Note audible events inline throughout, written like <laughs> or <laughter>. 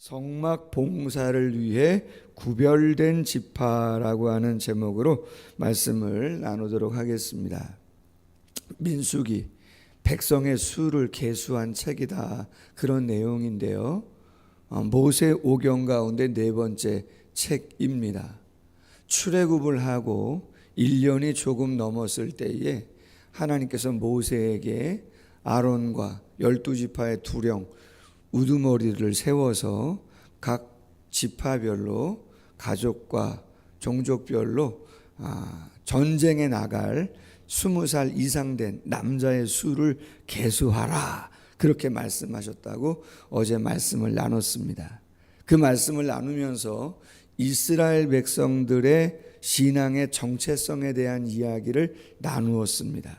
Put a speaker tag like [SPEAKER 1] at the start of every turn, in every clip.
[SPEAKER 1] 성막 봉사를 위해 구별된 지파라고 하는 제목으로 말씀을 나누도록 하겠습니다. 민수기 백성의 수를 계수한 책이다 그런 내용인데요. 어, 모세 오경 가운데 네 번째 책입니다. 출애굽을 하고 1년이 조금 넘었을 때에 하나님께서 모세에게 아론과 열두 지파의 두령 우두머리를 세워서 각 지파별로 가족과 종족별로 아, 전쟁에 나갈 스무 살 이상 된 남자의 수를 계수하라 그렇게 말씀하셨다고 어제 말씀을 나눴습니다. 그 말씀을 나누면서 이스라엘 백성들의 신앙의 정체성에 대한 이야기를 나누었습니다.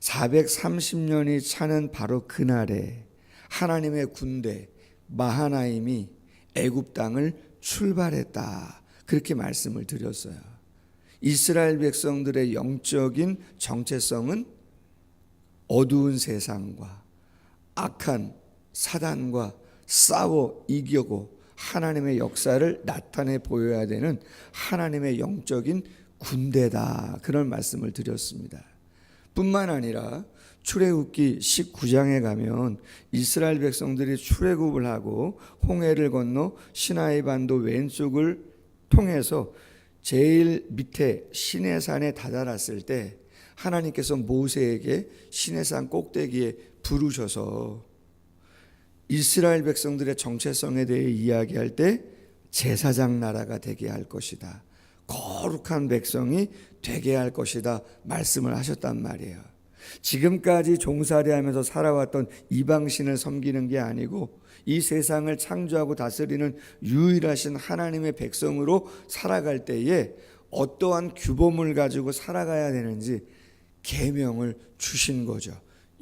[SPEAKER 1] 430년이 차는 바로 그날에 하나님의 군대 마하나임이 애굽 땅을 출발했다. 그렇게 말씀을 드렸어요. 이스라엘 백성들의 영적인 정체성은 어두운 세상과 악한 사단과 싸워 이겨고 하나님의 역사를 나타내 보여야 되는 하나님의 영적인 군대다. 그런 말씀을 드렸습니다. 뿐만 아니라 출애굽기 19장에 가면 이스라엘 백성들이 출애굽을 하고 홍해를 건너 시나이 반도 왼쪽을 통해서 제일 밑에 시내산에 다다랐을 때 하나님께서 모세에게 시내산 꼭대기에 부르셔서 이스라엘 백성들의 정체성에 대해 이야기할 때 제사장 나라가 되게 할 것이다. 거룩한 백성이 되게 할 것이다. 말씀을 하셨단 말이에요. 지금까지 종살이 하면서 살아왔던 이방신을 섬기는 게 아니고 이 세상을 창조하고 다스리는 유일하신 하나님의 백성으로 살아갈 때에 어떠한 규범을 가지고 살아가야 되는지 계명을 주신 거죠.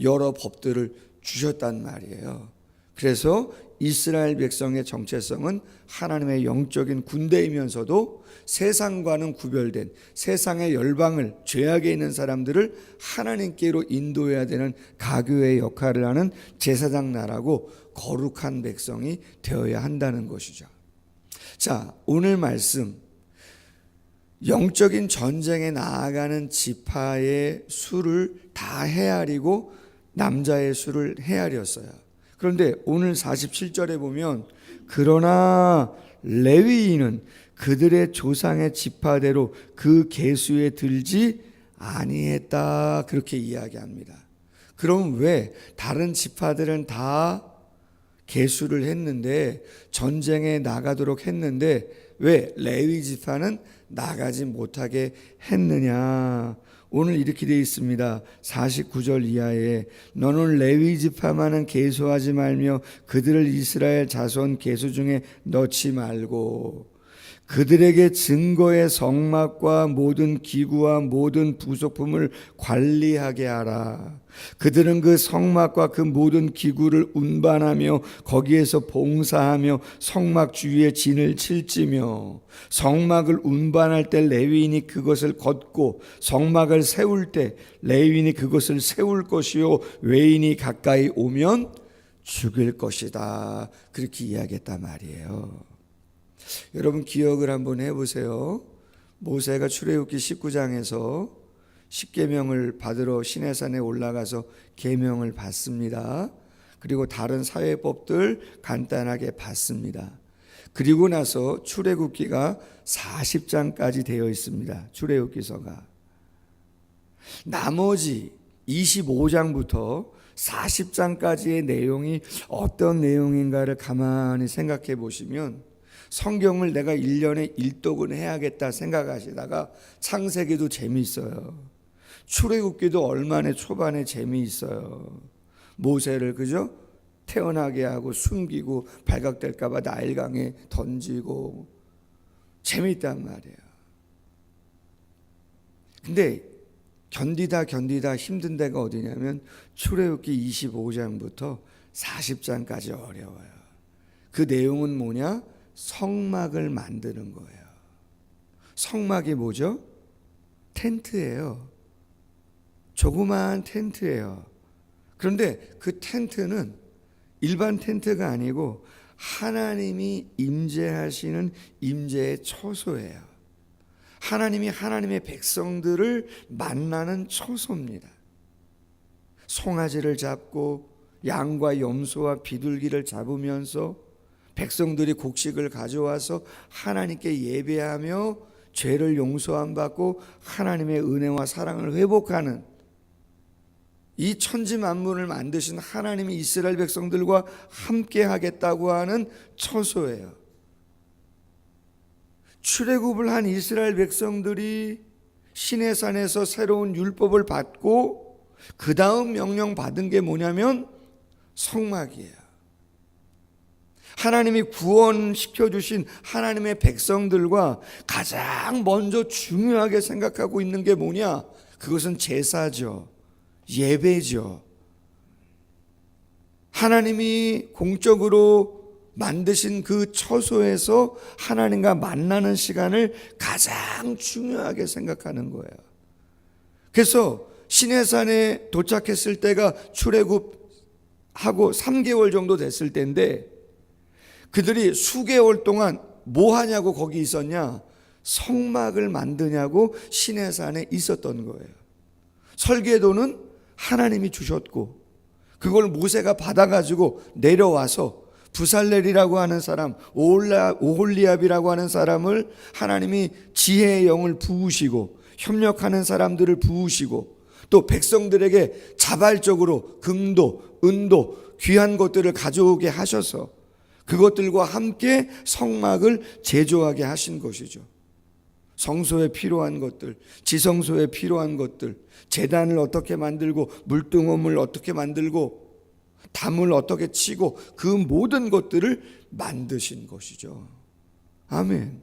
[SPEAKER 1] 여러 법들을 주셨단 말이에요. 그래서 이스라엘 백성의 정체성은 하나님의 영적인 군대이면서도 세상과는 구별된 세상의 열방을 죄악에 있는 사람들을 하나님께로 인도해야 되는 가교의 역할을 하는 제사장 나라고 거룩한 백성이 되어야 한다는 것이죠. 자, 오늘 말씀 영적인 전쟁에 나아가는 지파의 수를 다 헤아리고 남자의 수를 헤아렸어요. 그런데 오늘 47절에 보면 그러나 레위인은 그들의 조상의 지파대로 그 계수에 들지 아니했다 그렇게 이야기합니다. 그럼 왜 다른 지파들은 다 계수를 했는데 전쟁에 나가도록 했는데 왜 레위 지파는 나가지 못하게 했느냐? 오늘 이렇게 되어 있습니다. 49절 이하에 너는 레위 지파만은 계수하지 말며 그들을 이스라엘 자손 계수 중에 넣지 말고 그들에게 증거의 성막과 모든 기구와 모든 부속품을 관리하게 하라. 그들은 그 성막과 그 모든 기구를 운반하며 거기에서 봉사하며 성막 주위에 진을 칠지며 성막을 운반할 때 레위인이 그것을 걷고 성막을 세울 때 레위인이 그것을 세울 것이요 외인이 가까이 오면 죽일 것이다. 그렇게 이야기했단 말이에요. 여러분 기억을 한번 해보세요. 모세가 출애굽기 19장에서 십계명을 받으러 시내산에 올라가서 계명을 받습니다. 그리고 다른 사회법들 간단하게 받습니다. 그리고 나서 출애굽기가 40장까지 되어 있습니다. 출애굽기서가 나머지 25장부터 40장까지의 내용이 어떤 내용인가를 가만히 생각해 보시면 성경을 내가 1년에 일독은 해야겠다 생각하시다가 창세기도 재미있어요. 출애굽기도 얼마나 초반에 재미있어요. 모세를 그죠? 태어나게 하고 숨기고 발각될까 봐 나일강에 던지고 재미있단 말이에요. 근데 견디다 견디다 힘든 데가 어디냐면 출애굽기 25장부터 40장까지 어려워요. 그 내용은 뭐냐? 성막을 만드는 거예요. 성막이 뭐죠? 텐트예요. 조그마한 텐트예요. 그런데 그 텐트는 일반 텐트가 아니고 하나님이 임재하시는 임재의 처소예요. 하나님이 하나님의 백성들을 만나는 처소입니다. 송아지를 잡고 양과 염소와 비둘기를 잡으면서 백성들이 곡식을 가져와서 하나님께 예배하며 죄를 용서함 받고 하나님의 은혜와 사랑을 회복하는 이 천지 만물을 만드신 하나님이 이스라엘 백성들과 함께 하겠다고 하는 처소예요. 출애굽을 한 이스라엘 백성들이 시내산에서 새로운 율법을 받고 그 다음 명령 받은 게 뭐냐면 성막이에요. 하나님이 구원시켜 주신 하나님의 백성들과 가장 먼저 중요하게 생각하고 있는 게 뭐냐? 그것은 제사죠. 예배죠. 하나님이 공적으로 만드신 그 처소에서 하나님과 만나는 시간을 가장 중요하게 생각하는 거예요. 그래서 시내산에 도착했을 때가 출애굽하고 3개월 정도 됐을 때인데 그들이 수개월 동안 뭐 하냐고 거기 있었냐? 성막을 만드냐고 시내산에 있었던 거예요. 설계도는 하나님이 주셨고 그걸 모세가 받아가지고 내려와서 부살렐이라고 하는 사람, 오홀리압이라고 하는 사람을 하나님이 지혜의 영을 부으시고 협력하는 사람들을 부으시고 또 백성들에게 자발적으로 금도, 은도, 귀한 것들을 가져오게 하셔서 그것들과 함께 성막을 제조하게 하신 것이죠. 성소에 필요한 것들, 지성소에 필요한 것들, 재단을 어떻게 만들고 물등홈을 어떻게 만들고 담을 어떻게 치고 그 모든 것들을 만드신 것이죠. 아멘.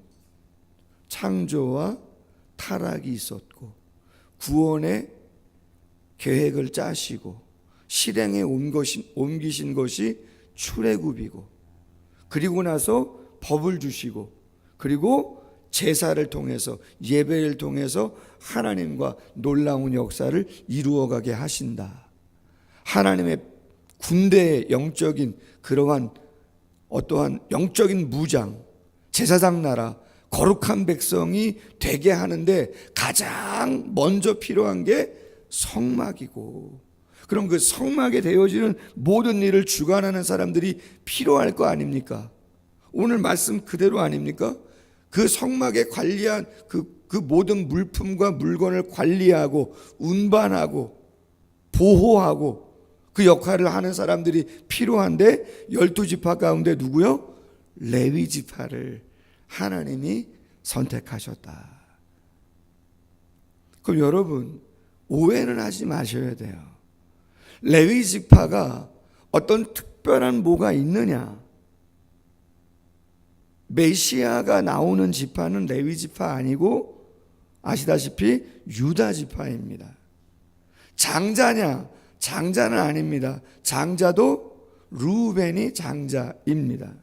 [SPEAKER 1] 창조와 타락이 있었고 구원의 계획을 짜시고 실행에 옮기신 것이 출애굽이고 그리고 나서 법을 주시고 그리고 제사를 통해서 예배를 통해서 하나님과 놀라운 역사를 이루어가게 하신다. 하나님의 군대의 영적인 그러한 어떠한 영적인 무장, 제사장 나라, 거룩한 백성이 되게 하는데 가장 먼저 필요한 게 성막이고 그럼 그 성막에 되어지는 모든 일을 주관하는 사람들이 필요할 거 아닙니까? 오늘 말씀 그대로 아닙니까? 그 성막에 관리한 그, 그 모든 물품과 물건을 관리하고 운반하고 보호하고 그 역할을 하는 사람들이 필요한데 열두 지파 가운데 누구요? 레위 지파를 하나님이 선택하셨다. 그럼 여러분 오해는 하지 마셔야 돼요. 레위 지파가 어떤 특별한 뭐가 있느냐? 메시아가 나오는 지파는 레위 지파 아니고 아시다시피 유다 지파입니다. 장자냐? 장자는 아닙니다. 장자도 루벤이 장자입니다.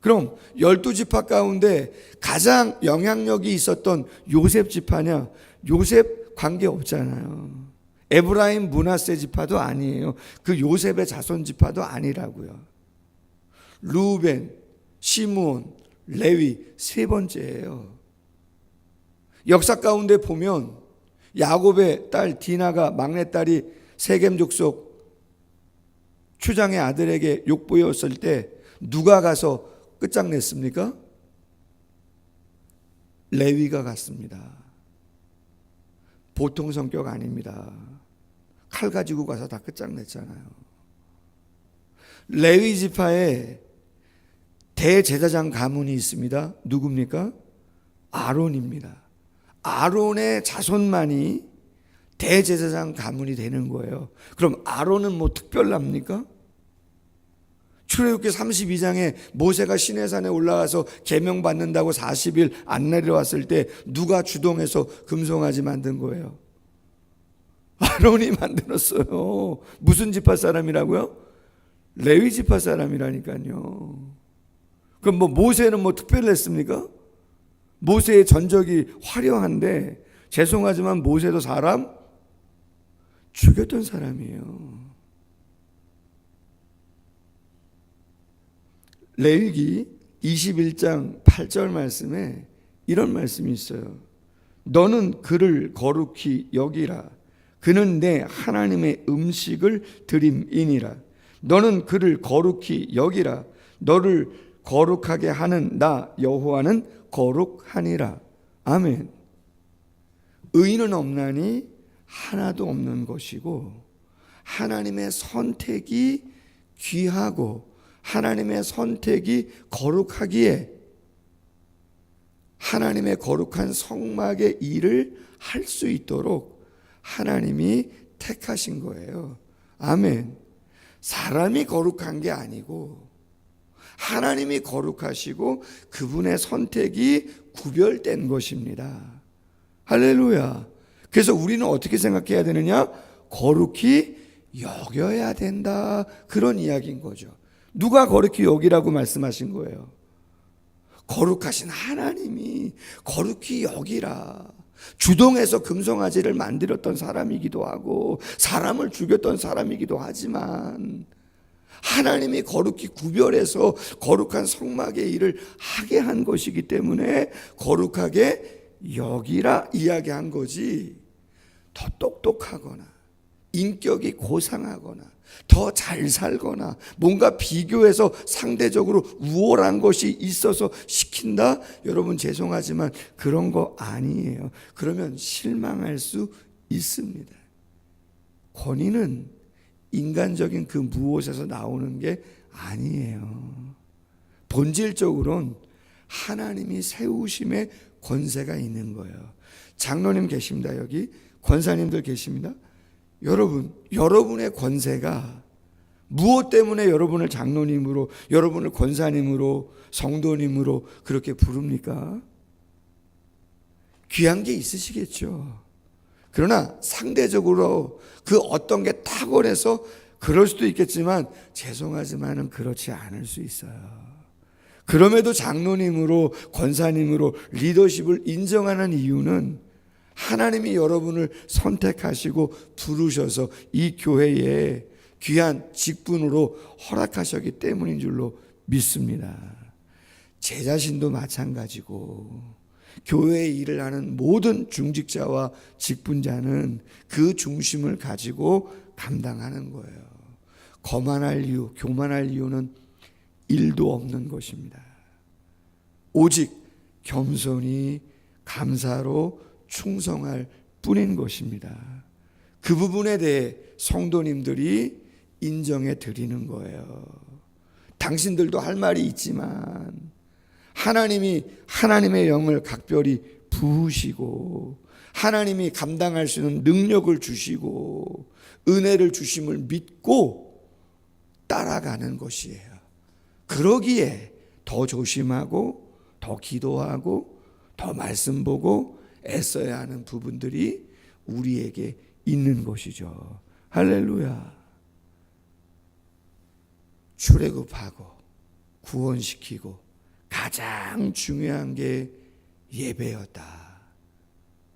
[SPEAKER 1] 그럼 열두 지파 가운데 가장 영향력이 있었던 요셉 지파냐? 요셉 관계 없잖아요. 에브라임 문하세 지파도 아니에요. 그 요셉의 자손 지파도 아니라고요. 루벤, 시므온, 레위 세 번째예요. 역사 가운데 보면 야곱의 딸 디나가 막내딸이 세겜 족속 추장의 아들에게 욕보였을 때 누가 가서 끝장냈습니까? 레위가 갔습니다. 보통 성격 아닙니다. 칼 가지고 가서 다 끝장냈잖아요. 레위 지파에 대제사장 가문이 있습니다. 누굽니까? 아론입니다. 아론의 자손만이 대제사장 가문이 되는 거예요. 그럼 아론은 뭐 특별합니까? 출애굽기 32장에 모세가 시내산에 올라가서 계명 받는다고 40일 안 내려왔을 때 누가 주동해서 금송아지 만든 거예요? <laughs> 아론이 만들었어요. 무슨 지파 사람이라고요? 레위 지파 사람이라니까요. 그럼 뭐 모세는 뭐 특별했습니까? 모세의 전적이 화려한데 죄송하지만 모세도 사람 죽였던 사람이에요. 레위기 21장 8절 말씀에 이런 말씀이 있어요. 너는 그를 거룩히 여기라. 그는 내 하나님의 음식을 드림이니라. 너는 그를 거룩히 여기라. 너를 거룩하게 하는 나 여호와는 거룩하니라. 아멘. 의인은 없나니 하나도 없는 것이고 하나님의 선택이 귀하고 하나님의 선택이 거룩하기에 하나님의 거룩한 성막의 일을 할 수 있도록 하나님이 택하신 거예요. 아멘. 사람이 거룩한 게 아니고 하나님이 거룩하시고 그분의 선택이 구별된 것입니다. 할렐루야. 그래서 우리는 어떻게 생각해야 되느냐? 거룩히 여겨야 된다. 그런 이야기인 거죠. 누가 거룩히 여기라고 말씀하신 거예요? 거룩하신 하나님이 거룩히 여기라. 주동에서 금송아지를 만들었던 사람이기도 하고 사람을 죽였던 사람이기도 하지만 하나님이 거룩히 구별해서 거룩한 성막의 일을 하게 한 것이기 때문에 거룩하게 여기라 이야기한 거지 더 똑똑하거나 인격이 고상하거나 더 잘 살거나 뭔가 비교해서 상대적으로 우월한 것이 있어서 시킨다? 여러분 죄송하지만 그런 거 아니에요. 그러면 실망할 수 있습니다. 권위는 인간적인 그 무엇에서 나오는 게 아니에요. 본질적으로는 하나님이 세우심의 권세가 있는 거예요. 장로님 계십니다, 여기. 권사님들 계십니다. 여러분, 여러분의 권세가 무엇 때문에 여러분을 장로님으로, 여러분을 권사님으로, 성도님으로 그렇게 부릅니까? 귀한 게 있으시겠죠. 그러나 상대적으로 그 어떤 게 탁월해서 그럴 수도 있겠지만 죄송하지만은 그렇지 않을 수 있어요. 그럼에도 장로님으로 권사님으로 리더십을 인정하는 이유는 하나님이 여러분을 선택하시고 부르셔서 이 교회에 귀한 직분으로 허락하셨기 때문인 줄로 믿습니다. 제 자신도 마찬가지고 교회의 일을 하는 모든 중직자와 직분자는 그 중심을 가지고 감당하는 거예요. 거만할 이유, 교만할 이유는 일도 없는 것입니다. 오직 겸손히 감사로 충성할 뿐인 것입니다. 그 부분에 대해 성도님들이 인정해 드리는 거예요. 당신들도 할 말이 있지만 하나님이 하나님의 영을 각별히 부으시고 하나님이 감당할 수 있는 능력을 주시고 은혜를 주심을 믿고 따라가는 것이에요. 그러기에 더 조심하고 더 기도하고 더 말씀 보고 애써야 하는 부분들이 우리에게 있는 것이죠. 할렐루야. 출애굽하고 구원시키고 가장 중요한 게 예배였다.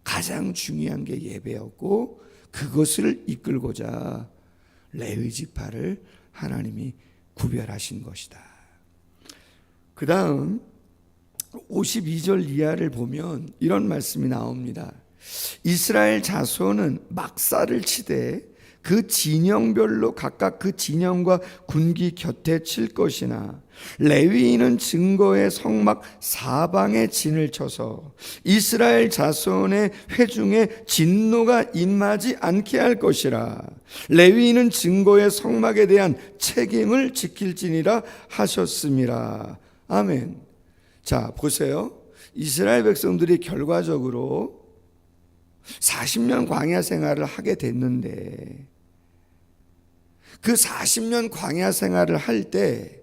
[SPEAKER 1] 가장 중요한 게 예배였고 그것을 이끌고자 레위 지파를 하나님이 구별하신 것이다. 그다음 52절 이하를 보면 이런 말씀이 나옵니다. 이스라엘 자손은 막사를 치되 그 진영별로 각각 그 진영과 군기 곁에 칠 것이나 레위인은 증거의 성막 사방에 진을 쳐서 이스라엘 자손의 회중에 진노가 임하지 않게 할 것이라 레위인은 증거의 성막에 대한 책임을 지킬지니라 하셨음이라 아멘. 자 보세요. 이스라엘 백성들이 결과적으로 40년 광야 생활을 하게 됐는데 그 40년 광야 생활을 할 때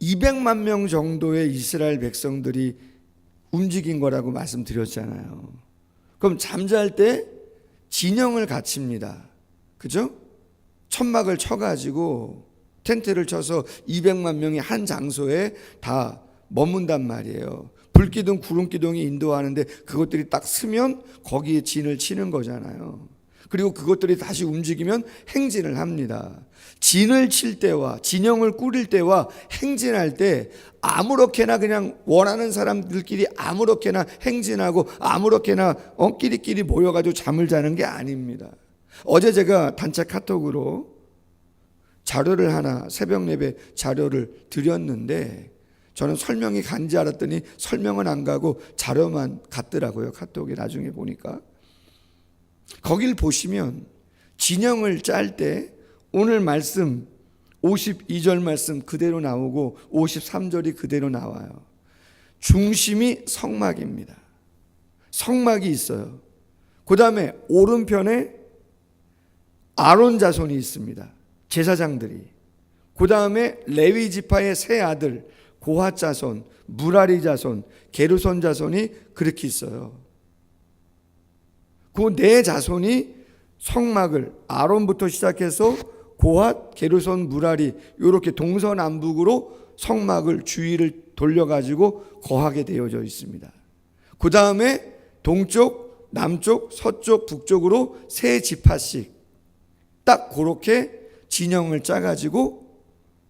[SPEAKER 1] 200만 명 정도의 이스라엘 백성들이 움직인 거라고 말씀드렸잖아요. 그럼 잠잘 때 진영을 갖춥니다. 그죠? 천막을 쳐가지고 텐트를 쳐서 200만 명이 한 장소에 다 머문단 말이에요. 불기둥, 구름기둥이 인도하는데 그것들이 딱 쓰면 거기에 진을 치는 거잖아요. 그리고 그것들이 다시 움직이면 행진을 합니다. 진을 칠 때와 진영을 꾸릴 때와 행진할 때 아무렇게나 그냥 원하는 사람들끼리 아무렇게나 행진하고 아무렇게나 어 끼리끼리 모여가지고 잠을 자는 게 아닙니다. 어제 제가 단체 카톡으로 자료를 하나 새벽 예배 자료를 드렸는데 저는 설명이 간지 알았더니 설명은 안 가고 자료만 갔더라고요 카톡에 나중에 보니까 거길 보시면 진영을 짤 때 오늘 말씀 52절 말씀 그대로 나오고 53절이 그대로 나와요. 중심이 성막입니다. 성막이 있어요. 그 다음에 오른편에 아론 자손이 있습니다. 제사장들이. 그 다음에 레위 지파의 세 아들 고핫 자손, 무라리 자손, 게르손 자손이 그렇게 있어요. 그 네 자손이 성막을 아론부터 시작해서 고핫, 게르손, 무라리 이렇게 동서남북으로 성막을 주위를 돌려가지고 거하게 되어져 있습니다. 그 다음에 동쪽, 남쪽, 서쪽, 북쪽으로 세 지파씩 딱 그렇게 진영을 짜가지고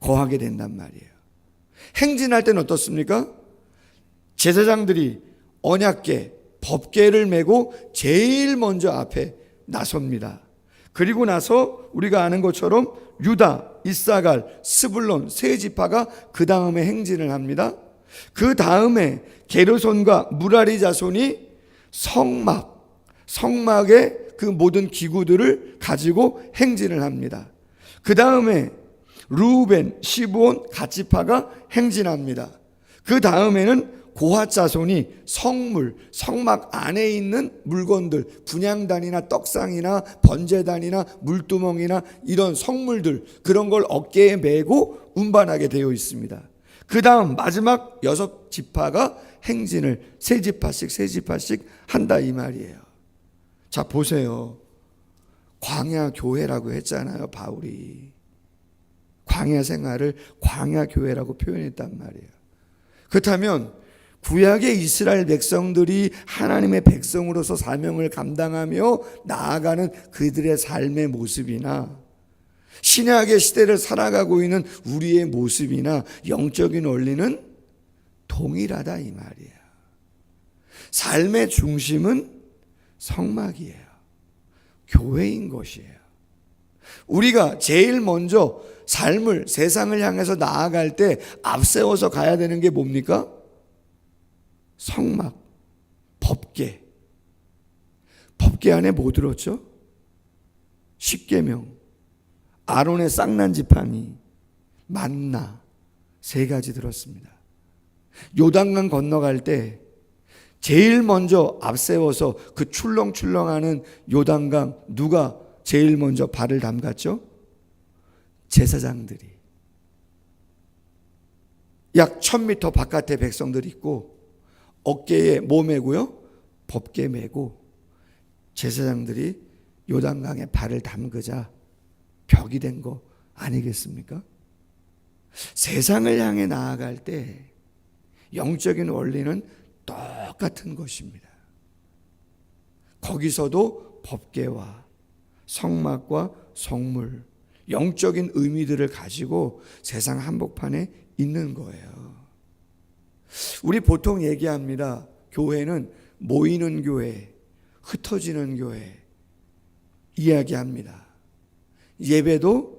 [SPEAKER 1] 거하게 된단 말이에요. 행진할 때는 어떻습니까? 제사장들이 언약계, 법계를 메고 제일 먼저 앞에 나섭니다. 그리고 나서 우리가 아는 것처럼 유다, 이사갈, 스불론 세 지파가 그 다음에 행진을 합니다. 그 다음에 게르손과 무라리 자손이 성막, 성막의 그 모든 기구들을 가지고 행진을 합니다. 그 다음에 루벤, 시브온, 가치파가 행진합니다. 그 다음에는 고핫 자손이 성물, 성막 안에 있는 물건들, 분양단이나 떡상이나 번제단이나 물두멍이나 이런 성물들 그런 걸 어깨에 메고 운반하게 되어 있습니다. 그 다음 마지막 여섯 지파가 행진을 세 지파씩 세 지파씩 한다 이 말이에요. 자 보세요. 광야 교회라고 했잖아요 바울이. 광야 생활을 광야 교회라고 표현했단 말이에요. 그렇다면 구약의 이스라엘 백성들이 하나님의 백성으로서 사명을 감당하며 나아가는 그들의 삶의 모습이나 신약의 시대를 살아가고 있는 우리의 모습이나 영적인 원리는 동일하다 이 말이에요. 삶의 중심은 성막이에요. 교회인 것이에요. 우리가 제일 먼저 삶을 세상을 향해서 나아갈 때 앞세워서 가야 되는 게 뭡니까? 성막, 법계. 법계 안에 뭐 들었죠? 십계명, 아론의 쌍난 지팡이, 만나 세 가지 들었습니다. 요단강 건너갈 때 제일 먼저 앞세워서 그 출렁출렁하는 요단강 누가 제일 먼저 발을 담갔죠? 제사장들이. 약 1000m 바깥에 백성들이 있고 어깨에 뭐 메고요? 법계 메고 제사장들이 요단강에 발을 담그자 벽이 된 거 아니겠습니까? 세상을 향해 나아갈 때 영적인 원리는 똑같은 것입니다. 거기서도 법계와 성막과 성물, 영적인 의미들을 가지고 세상 한복판에 있는 거예요. 우리 보통 얘기합니다. 교회는 모이는 교회, 흩어지는 교회 이야기합니다. 예배도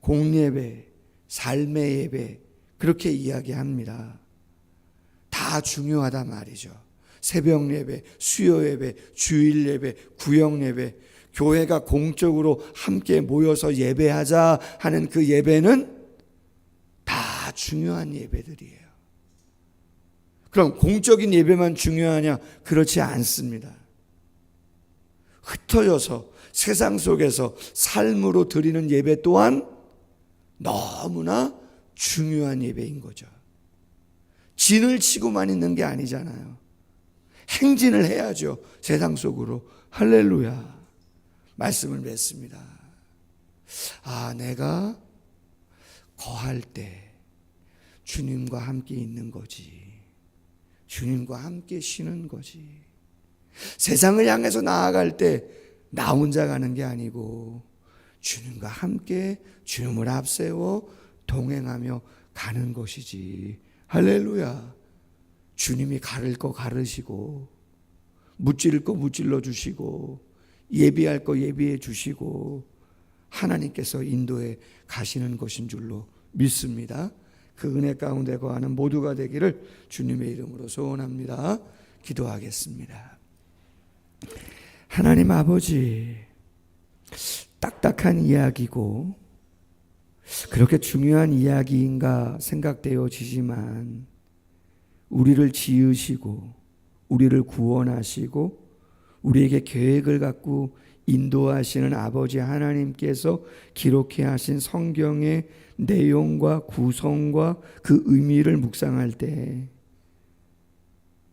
[SPEAKER 1] 공예배, 삶의 예배 그렇게 이야기합니다. 다 중요하다 말이죠. 새벽 예배, 수요 예배, 주일 예배, 구역 예배, 교회가 공적으로 함께 모여서 예배하자 하는 그 예배는 다 중요한 예배들이에요. 그럼 공적인 예배만 중요하냐? 그렇지 않습니다. 흩어져서 세상 속에서 삶으로 드리는 예배 또한 너무나 중요한 예배인 거죠. 진을 치고만 있는 게 아니잖아요. 행진을 해야죠. 세상 속으로. 할렐루야. 말씀을 맺습니다. 아, 내가 거할 때 주님과 함께 있는 거지. 주님과 함께 쉬는 거지. 세상을 향해서 나아갈 때 나 혼자 가는 게 아니고 주님과 함께 주님을 앞세워 동행하며 가는 것이지. 할렐루야. 주님이 가를 거 가르시고 무찌를 거 무찔러 주시고 예비할 거 예비해 주시고 하나님께서 인도해 가시는 것인 줄로 믿습니다. 그 은혜 가운데 거하는 모두가 되기를 주님의 이름으로 소원합니다. 기도하겠습니다. 하나님 아버지, 딱딱한 이야기고, 그렇게 중요한 이야기인가 생각되어지지만, 우리를 지으시고, 우리를 구원하시고, 우리에게 계획을 갖고 인도하시는 아버지 하나님께서 기록해 하신 성경의 내용과 구성과 그 의미를 묵상할 때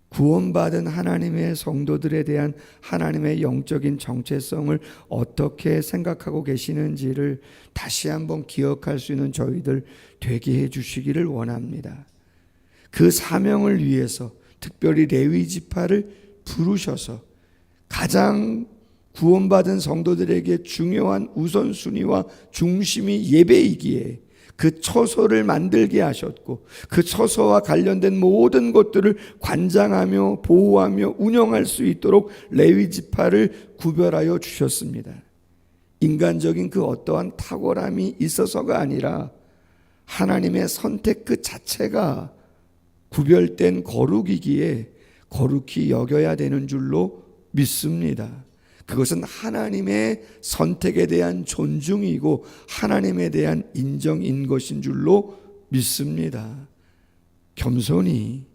[SPEAKER 1] 구원받은 하나님의 성도들에 대한 하나님의 영적인 정체성을 어떻게 생각하고 계시는지를 다시 한번 기억할 수 있는 저희들 되게 해 주시기를 원합니다. 그 사명을 위해서 특별히 레위 지파를 부르셔서 가장 구원받은 성도들에게 중요한 우선순위와 중심이 예배이기에 그 처소를 만들게 하셨고 그 처소와 관련된 모든 것들을 관장하며 보호하며 운영할 수 있도록 레위 지파를 구별하여 주셨습니다. 인간적인 그 어떠한 탁월함이 있어서가 아니라 하나님의 선택 그 자체가 구별된 거룩이기에 거룩히 여겨야 되는 줄로 믿습니다. 그것은 하나님의 선택에 대한 존중이고 하나님에 대한 인정인 것인 줄로 믿습니다. 겸손히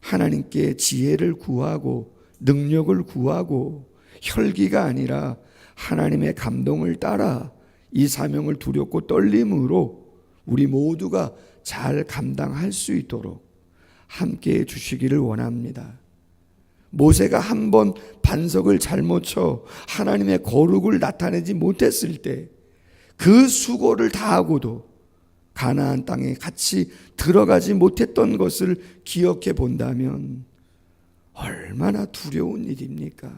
[SPEAKER 1] 하나님께 지혜를 구하고 능력을 구하고 혈기가 아니라 하나님의 감동을 따라 이 사명을 두렵고 떨림으로 우리 모두가 잘 감당할 수 있도록 함께 해 주시기를 원합니다. 모세가 한 번 반석을 잘못 쳐 하나님의 거룩을 나타내지 못했을 때 그 수고를 다하고도 가나안 땅에 같이 들어가지 못했던 것을 기억해 본다면 얼마나 두려운 일입니까?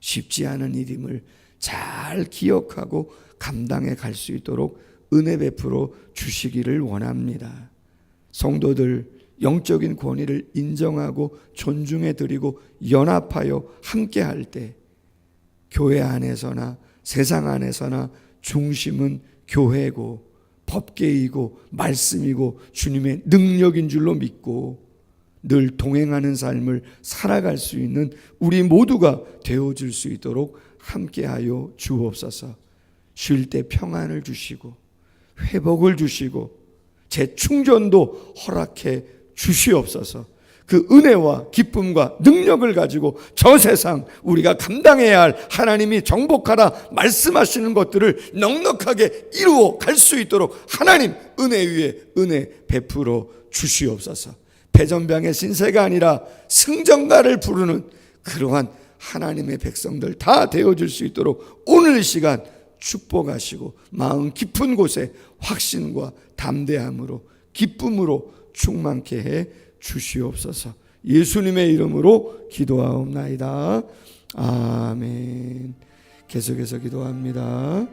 [SPEAKER 1] 쉽지 않은 일임을 잘 기억하고 감당해 갈 수 있도록 은혜 베풀어 주시기를 원합니다. 성도들 영적인 권위를 인정하고 존중해 드리고 연합하여 함께 할 때 교회 안에서나 세상 안에서나 중심은 교회고 법계이고 말씀이고 주님의 능력인 줄로 믿고 늘 동행하는 삶을 살아갈 수 있는 우리 모두가 되어질 수 있도록 함께하여 주옵소서. 쉴 때 평안을 주시고 회복을 주시고 재충전도 허락해 주시옵소서. 그 은혜와 기쁨과 능력을 가지고 저 세상 우리가 감당해야 할 하나님이 정복하라 말씀하시는 것들을 넉넉하게 이루어 갈 수 있도록 하나님 은혜 위에 은혜 베풀어 주시옵소서. 배전병의 신세가 아니라 승전가를 부르는 그러한 하나님의 백성들 다 되어줄 수 있도록 오늘 시간 축복하시고 마음 깊은 곳에 확신과 담대함으로 기쁨으로 충만케 해 주시옵소서. 예수님의 이름으로 기도하옵나이다. 아멘. 계속해서 기도합니다.